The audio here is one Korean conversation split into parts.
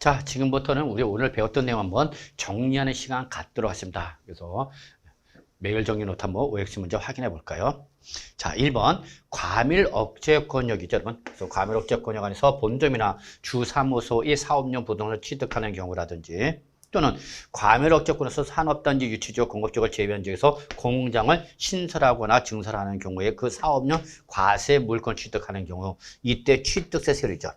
자, 지금부터는 우리 오늘 배웠던 내용 한번 정리하는 시간 갖도록 하겠습니다. 그래서 매일 정리 노트 한번 OX 문제 확인해 볼까요? 자, 1번 과밀 억제 권역이죠, 여러분. 그래서 과밀 억제 권역 안에서 본점이나 주사무소의 사업용 부동산을 취득하는 경우라든지 또는 과밀 억제 권에서 산업단지 유치지역 공급지역을 제외한 지역에서 공장을 신설하거나 증설하는 경우에 그 사업용 과세 물건 취득하는 경우 이때 취득세 세율이죠.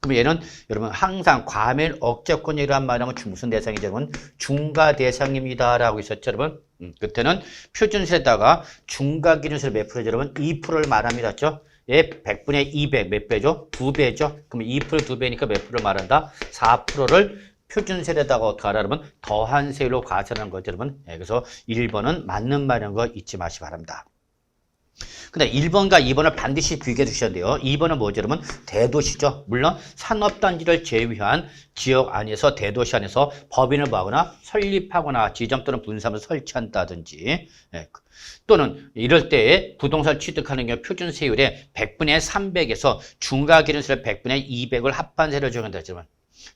그럼 얘는 여러분 항상 과밀 억제권이란 말하면 무슨 대상이죠? 여러분 중과 대상입니다라고 있었죠, 여러분. 음, 그때는 표준세에다가 중과 기준세 몇 프로죠, 여러분? 2%를 말합니다, 죠 예, 100분의 200 몇 배죠? 2배죠? 그럼 2% 2배니까 몇 프로를 말한다? 4%를 표준세에다가 어떻게 하라 그러면 더한 세율로 과세하는 거죠, 여러분. 예, 그래서 1번은 맞는 말인 거 잊지 마시기 바랍니다. 근데 1번과 2번을 반드시 비교해 주셔야 돼요. 2번은 뭐죠, 여러분? 대도시죠. 물론 산업단지를 제외한 지역 안에서 대도시 안에서 법인을 모으거나 설립하거나 지점 또는 분사를 설치한다든지 예, 또는 이럴 때 부동산 취득하는 경우 표준 세율의 100분의 300에서 중과 기준세율 100분의 200을 합반세를 적용한다. 여러분.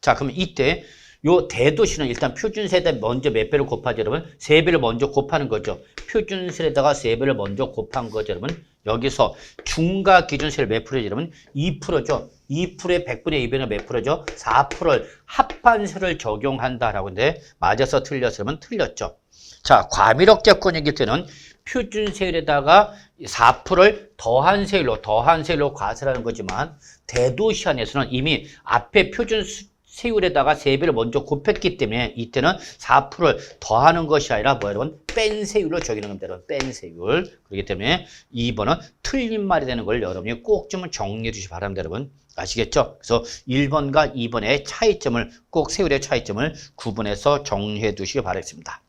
자, 그러면 이때 요 대도시는 일단 표준세에다 먼저 몇 배를 곱하죠, 여러분? 세 배를 먼저 곱하는 거죠. 표준세에다가 세 배를 먼저 곱한 거죠, 여러분. 여기서 중과 기준세를 몇 프로죠, 여러분? 2%죠. 2%의 100분의 2배는 몇 프로죠? 4%를 합반세를 적용한다라고 하는데 맞아서 틀렸으면 틀렸죠. 자, 과밀억제권이기 때는 표준세율에다가 4%를 더한 세율로 더한 세율로 과세라는 거지만 대도시 안에서는 이미 앞에 표준 세율에다가 세배를 먼저 곱했기 때문에 이때는 4%를 더하는 것이 아니라 뭐야 여러분? 뺀 세율로 적용하는 겁니다 여러분. 뺀 세율. 그렇기 때문에 2번은 틀린 말이 되는 걸 여러분이 꼭 좀 정리해 주시기 바랍니다 여러분. 아시겠죠? 그래서 1번과 2번의 차이점을 꼭 세율의 차이점을 구분해서 정리해 두시기 바라겠습니다.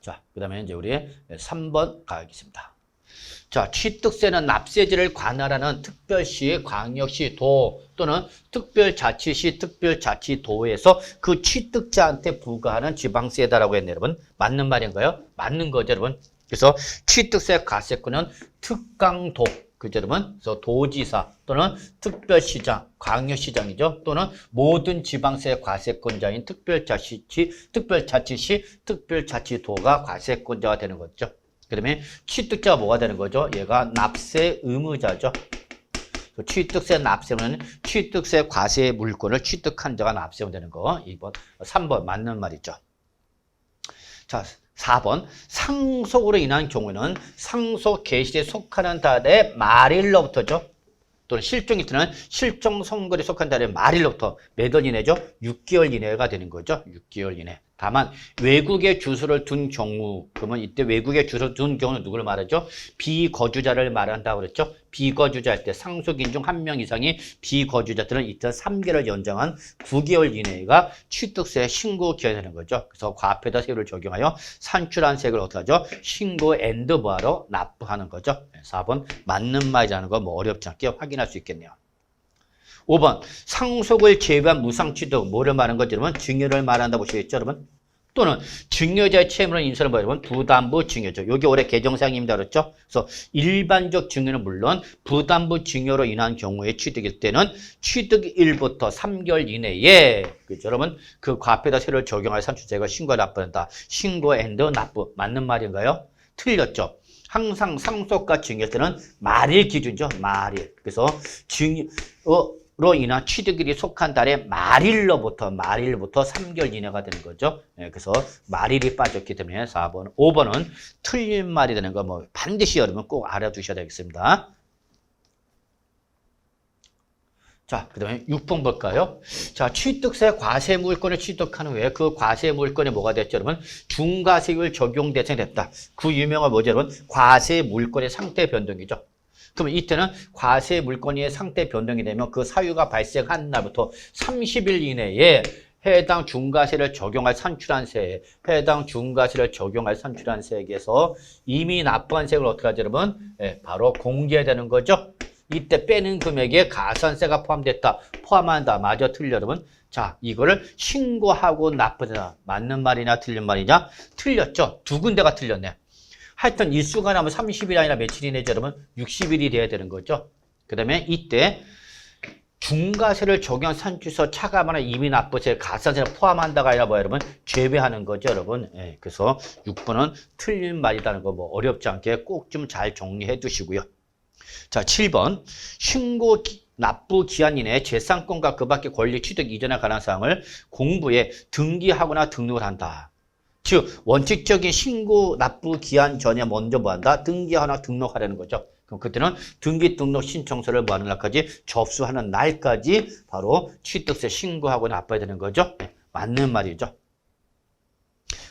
자, 그 다음에 이제 우리 3번 가겠습니다. 자, 취득세는 납세지를 관할하는 특별시, 광역시, 도 또는 특별자치시, 특별자치도에서 그 취득자한테 부과하는 지방세다라고 했네요, 여러분. 맞는 말인가요? 맞는 거죠, 여러분. 그래서 취득세 과세권은 특강도, 그죠, 여러분? 그래서 도지사 또는 특별시장, 광역시장이죠. 또는 모든 지방세 과세권자인 특별자치시, 특별자치시, 특별자치도가 과세권자가 되는 거죠. 그러면 취득자가 뭐가 되는 거죠? 얘가 납세 의무자죠. 취득세 납세는 취득세 과세 물건을 취득한 자가 납세면 되는 거. 2번, 3번 맞는 말이죠. 자, 4번 상속으로 인한 경우에는 상속 개시에 속하는 달의 말일로부터죠. 또는 실종이 뜨는 실종 선거에 속한 달의 말일로부터 몇월 이내죠? 6개월 이내가 되는 거죠. 6개월 이내. 다만 외국에 주소를 둔 경우 그러면 이때 외국에 주소 둔 경우는 누구를 말하죠? 비거주자를 말한다고 그랬죠? 비거주자 할때 상속인 중 한 명 이상이 비거주자들은 이때 3개월 연장한 9개월 이내가 취득세 신고 기한이 되는 거죠. 그래서 과표다 세율을 적용하여 산출한 세액을 어떻게 하죠? 신고 앤드 뭐하러 납부하는 거죠. 4번 맞는 말이라는 거 뭐 어렵지 않게 확인할 수 있겠네요. 5번 상속을 제외한 무상취득 뭐를 말하는 거죠 여러분? 증여를 말한다 보시겠죠 여러분? 또는 증여자의 채무를 뭐 여러분 부담부 증여죠. 여기 올해 개정사항입니다. 그렇죠? 그래서 일반적 증여는 물론 부담부 증여로 인한 경우에 취득일 때는 취득 일부터 3개월 이내에 그죠 여러분? 그 과표다 세를 적용할 산출세가 신고 납부한다. 신고 앤드 납부 맞는 말인가요? 틀렸죠. 항상 상속과 증여 때는 말일 기준이죠. 말일. 그래서 증여 어, 로 인한 취득일이 속한 달의 말일로부터 말일부터 3개월 이내가 되는 거죠. 예, 그래서 말일이 빠졌기 때문에 4번, 5번은 틀린 말이 되는 거 뭐 반드시 여러분 꼭 알아두셔야 되겠습니다. 자, 그 다음에 6번 볼까요? 자, 취득세 과세 물건을 취득한 후에 그 과세 물건이 뭐가 됐죠, 여러분? 중과세율 적용 대상이 됐다. 그 유명한 뭐죠, 여러분? 과세 물건의 상태 변동이죠. 그러면 이때는 과세 물건의 상태 변동이 되면 그 사유가 발생한 날부터 30일 이내에 해당 중과세를 적용할 산출한 세액, 해당 중과세를 적용할 산출한 세액에서 이미 납부한 세액을 어떻게 하죠, 여러분? 예, 바로 공개되는 거죠. 이때 빼는 금액에 가산세가 포함됐다. 포함한다. 맞아, 틀려, 여러분? 자, 이거를 신고하고 납부되다. 맞는 말이냐, 틀린 말이냐? 틀렸죠? 두 군데가 틀렸네. 하여튼 일수가 나면 30일 아니라 며칠이 내죠, 여러분? 60일이 돼야 되는 거죠. 그 다음에 이때 중과세를 적용한 산주에서 차감하는 이미 납부세 가산세를 포함한다가 아니라 뭐 여러분 제외하는 거죠 여러분 예, 그래서 6번은 틀린 말이라는 거 뭐 어렵지 않게 꼭 좀 잘 정리해 두시고요 자 7번 신고 기- 납부 기한 이내 재산권과 그 밖의 권리 취득 이전에 관한 사항을 공부에 등기하거나 등록을 한다 즉 원칙적인 신고 납부 기한 전에 먼저 뭐 한다? 등기하거나 등록하려는 거죠. 그럼 그때는 등기 등록 신청서를 뭐 하는 날까지? 접수하는 날까지 바로 취득세 신고하고 납부해야 되는 거죠. 네, 맞는 말이죠.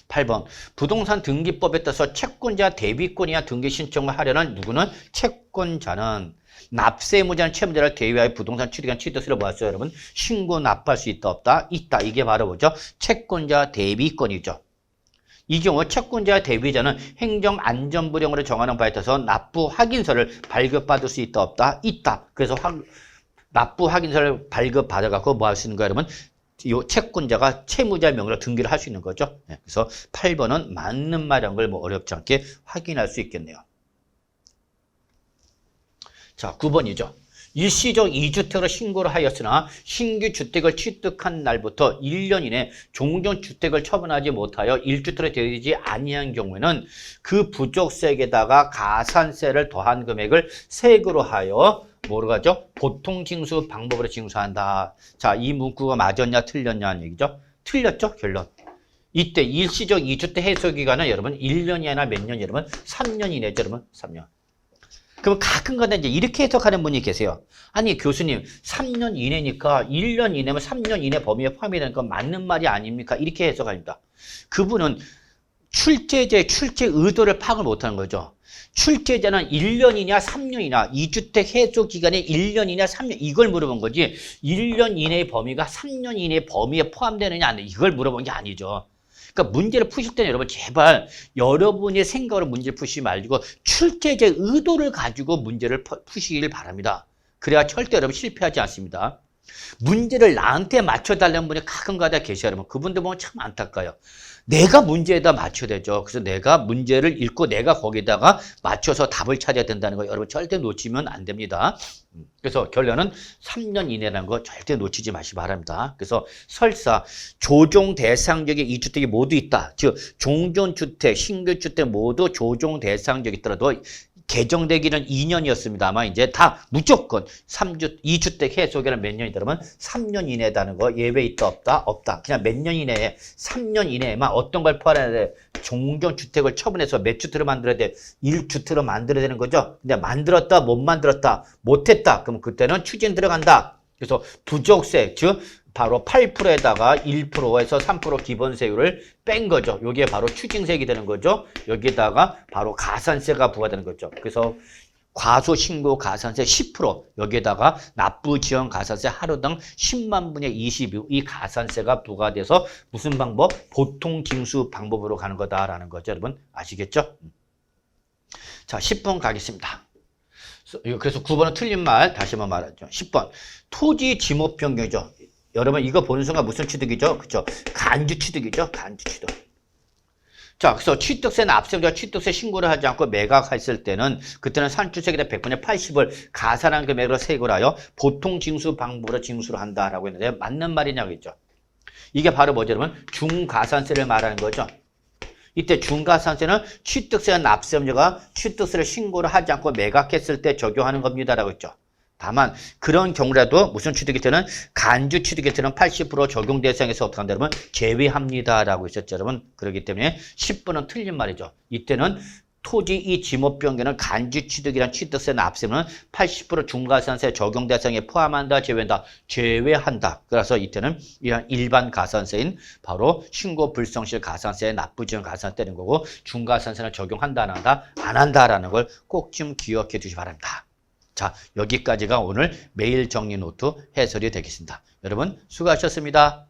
8번. 부동산 등기법에 따라서 채권자 대비권이나 등기 신청을 하려는 누구는? 채권자는 납세무자는 채무자를 대위하여 부동산 취득한 취득세를 모았어요. 여러분 신고 납부할 수 있다 없다? 있다. 이게 바로 뭐죠? 채권자 대비권이죠 이 경우 채권자 대비자는 행정안전부령으로 정하는 바에 따라서 납부 확인서를 발급받을 수 있다 없다 있다. 그래서 확, 납부 확인서를 발급받아 갖고 뭐 할 수 있는 여러분? 이 채권자가 채무자 명의로 등기를 할 수 있는 거죠. 네, 그래서 8번은 맞는 말이란 걸뭐 어렵지 않게 확인할 수 있겠네요. 자, 9번이죠. 일시적 2주택으로 신고를 하였으나 신규 주택을 취득한 날부터 1년 이내 종전 주택을 처분하지 못하여 1주택으로 되지 아니한 경우에는 그 부족세에다가 가산세를 더한 금액을 세금으로 하여 뭐로 가죠? 보통 징수 방법으로 징수한다. 자, 이 문구가 맞았냐 틀렸냐는 얘기죠. 틀렸죠? 결론. 이때 일시적 2주택 해소 기간은 여러분 1년이 아니라 몇 년, 여러분? 3년 이내죠, 여러분? 3년. 그럼 가끔가다 이제 이렇게 해석하는 분이 계세요. 아니 교수님 3년 이내니까 1년 이내면 3년 이내 범위에 포함이 되는 건 맞는 말이 아닙니까? 이렇게 해석합니다. 그분은 출제자의 출제 의도를 파악을 못하는 거죠. 출제자는 1년이냐 3년이냐 2주택 해소 기간이 1년이냐 3년 이걸 물어본 거지 1년 이내의 범위가 3년 이내의 범위에 포함되느냐 안 돼. 이걸 물어본 게 아니죠. 그러니까 문제를 푸실 때는 여러분 제발 여러분의 생각으로 문제를 푸시지 말고 출제자의 의도를 가지고 문제를 푸- 푸시길 바랍니다. 그래야 절대 여러분 실패하지 않습니다. 문제를 나한테 맞춰달라는 분이 가끔가다 계셔요. 여러분 그분들 보면 참 안타까워요. 내가 문제에다 맞춰야 되죠. 그래서 내가 문제를 읽고 내가 거기다가 맞춰서 답을 찾아야 된다는 거 여러분 절대 놓치면 안 됩니다. 음, 그래서 결론은 3년 이내라는 거 절대 놓치지 마시기 바랍니다. 그래서 설사 조종 대상적인 이 주택이 모두 있다. 즉 종전주택, 신규주택 모두 조종 대상적 있더라도 개정되기는 2년이었습니다. 아마 이제 다 무조건 3주, 2주택 해소기는 몇 년이더라면 3년 이내다는 거 예외 있다 없다? 없다. 그냥 몇 년 이내에 3년 이내에만 어떤 걸 포함해야 돼? 종전 주택을 처분해서 몇 주택을 만들어야 돼? 1주택을 만들어야 되는 거죠. 근데 만들었다, 못 만들었다, 못했다. 그럼 그때는 추진 들어간다. 그래서 부족세, 즉 바로 8%에다가 1%에서 3% 기본세율을 뺀 거죠. 여기에 바로 추징세액이 되는 거죠. 여기에다가 바로 가산세가 부과되는 거죠. 그래서 과소 신고 가산세 10% 여기에다가 납부 지원 가산세 하루당 10만 분의 22이 가산세가 부과돼서 무슨 방법? 보통 징수 방법으로 가는 거다라는 거죠. 여러분 아시겠죠? 자 10번 가겠습니다. 그래서 9번은 틀린 말 다시 한번 말하죠. 10번 토지 지목 변경이죠. 여러분 이거 보는 순간 무슨 취득이죠? 그죠? 간주 취득이죠. 간주 취득. 자, 그래서 취득세는 앞세우자 취득세 신고를 하지 않고 매각했을 때는 그때는 산주세액의 100분의 80을 가산한 금액으로 세금을 하여 보통 징수 방법으로 징수를 한다라고 했는데 맞는 말이냐고 했죠. 이게 바로 뭐죠, 여러분? 중가산세를 말하는 거죠. 이때 중가산세는 취득세와 납세업자가 취득세를 신고를 하지 않고 매각했을 때 적용하는 겁니다라고 했죠. 다만 그런 경우라도 무슨 취득이 때는 간주 취득이 때는 80% 적용 대상에서 어떻게 한다 여러분 제외합니다라고 했었죠. 여러분 그렇기 때문에 10번은 틀린 말이죠. 이때는 토지 이 지목 변경은 간주 취득이란 취득세 납세는 80% 중가산세 적용 대상에 포함한다 제외한다 제외한다. 그래서 이때는 이런 일반 가산세인 바로 신고 불성실 가산세 납부지원 가산세 되는 거고 중가산세는 적용한다 안 한다 안 한다라는 걸 꼭 좀 기억해 주시기 바랍니다. 자, 여기까지가 오늘 매일 정리 노트 해설이 되겠습니다. 여러분, 수고하셨습니다.